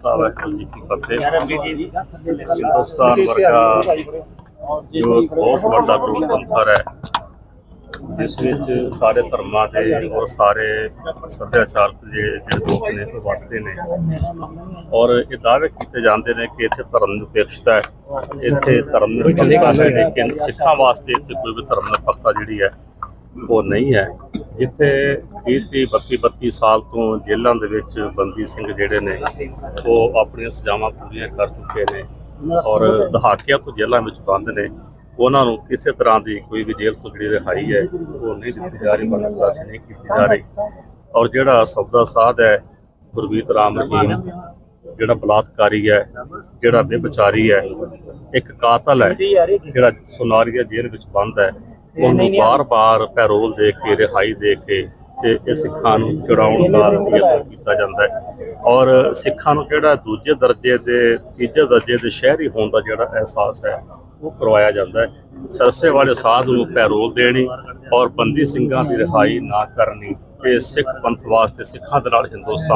ਖਾਲਸਾ ਵਾਹਿਗੁਰੂ ਜੀ ਕੀ ਫਤਿਹ ਹਿੰਦੁਸਤਾਨ ਵਰਗਾ ਜੋ ਬਹੁਤ ਵੱਡਾ ਲੋਕਤੰਤਰ ਹੈ। ਜਿਸ ਵਿੱਚ ਸਾਰੇ ਧਰਮਾਂ ਦੇ ਔਰ ਸਾਰੇ ਸੱਭਿਆਚਾਰਕ ਦੇ ਜਿਹੜੇ ਲੋਕ ਨੇ ਉਹ ਵਸਦੇ ਨੇ। ਔਰ ਇਹ ਦਾਅਵੇ ਕੀਤੇ ਜਾਂਦੇ ਨੇ ਕਿ ਇੱਥੇ ਧਰਮ ਨਿਰਪੇਖਤਾ ਹੈ। ਇੱਥੇ ਧਰਮ ਨਿਰਪੇਖਤਾ ਹੈ? ਲੇਕਿਨ ਸਿੱਖਾਂ ਵਾਸਤੇ ਇੱਥੇ ਕੋਈ ਵੀ ਧਰਮ ਨਿਰਪੇਖਤਾ ਜਿਹੜੀ ਹੈ ਉਹ ਨਹੀਂ ਹੈ। ਜਿੱਥੇ 30 30 32 32 ਸਾਲ ਤੋਂ ਜੇਲ੍ਹਾਂ ਦੇ ਵਿੱਚ ਬੰਦੀ ਸਿੰਘ ਜਿਹੜੇ ਨੇ, ਉਹ ਆਪਣੀਆਂ ਸਜ਼ਾਵਾਂ ਪੂਰੀਆਂ ਕਰ ਚੁੱਕੇ ਨੇ ਔਰ ਦਹਾਕਿਆਂ ਤੋਂ ਜੇਲ੍ਹਾਂ ਵਿੱਚ ਬੰਦ ਨੇ। ਉਹਨਾਂ ਨੂੰ ਕਿਸੇ ਤਰ੍ਹਾਂ ਦੀ ਕੋਈ ਵੀ ਜੇਲ੍ਹ ਤੋਂ ਜਿਹੜੀ ਰਿਹਾਈ ਹੈ, ਉਹ ਨਹੀਂ ਦਿੱਤੀ ਜਾ ਰਹੀ ਮਨਤ ਨਹੀਂ ਕੀਤੀ ਜਾ ਰਹੀ। ਔਰ ਜਿਹੜਾ ਸਬਦਾ ਸਾਧ ਹੈ ਗੁਰਬੀਤ ਰਾਮ ਰਹੀਮ, ਜਿਹੜਾ ਬਲਾਤਕਾਰੀ ਹੈ, ਜਿਹੜਾ ਬੇਬਚਾਰੀ ਹੈ, ਇੱਕ ਕਾਤਲ ਹੈ, ਜਿਹੜਾ ਸੁਨਾਰੀਆ ਜੇਲ੍ਹ ਵਿੱਚ ਬੰਦ ਹੈ। ਉਹਨੂੰ ਬਾਰ-ਬਾਰ ਪੈਰੋਲ ਦੇ ਕੇ ਰਿਹਾਈ ਦੇ ਕੇ ਤੇ ਇਹ ਸਿੱਖਾਂ ਨੂੰ ਚੜਾਉਣ ਦਾ ਰਵੱਈਆ ਕੀਤਾ ਜਾਂਦਾ ਹੈ। ਔਰ ਸਿੱਖਾਂ ਨੂੰ ਜਿਹੜਾ ਦੂਜੇ ਦਰਜੇ ਦੇ ਤੀਜੇ ਦਰਜੇ ਦੇ ਸ਼ਹਿਰੀ ਹੋਣ ਦਾ ਜਿਹੜਾ ਅਹਿਸਾਸ ਹੈ ਉਹ ਕਰਵਾਇਆ ਜਾਂਦਾ ਹੈ। ਸਰਸੇ ਵਾਲੇ ਸਾਧ ਨੂੰ ਪੈਰੋਲ ਦੇਣੀ ਔਰ ਬੰਦੀ ਸਿੰਘਾਂ ਦੀ ਰਿਹਾਈ ਨਾ ਕਰਨੀ ਇਹ ਸਿੱਖ ਪੰਥ ਵਾਸਤੇ ਸਿੱਖਾਂ ਦੇ ਨਾਲ ਹਿੰਦੁਸਤਾਨ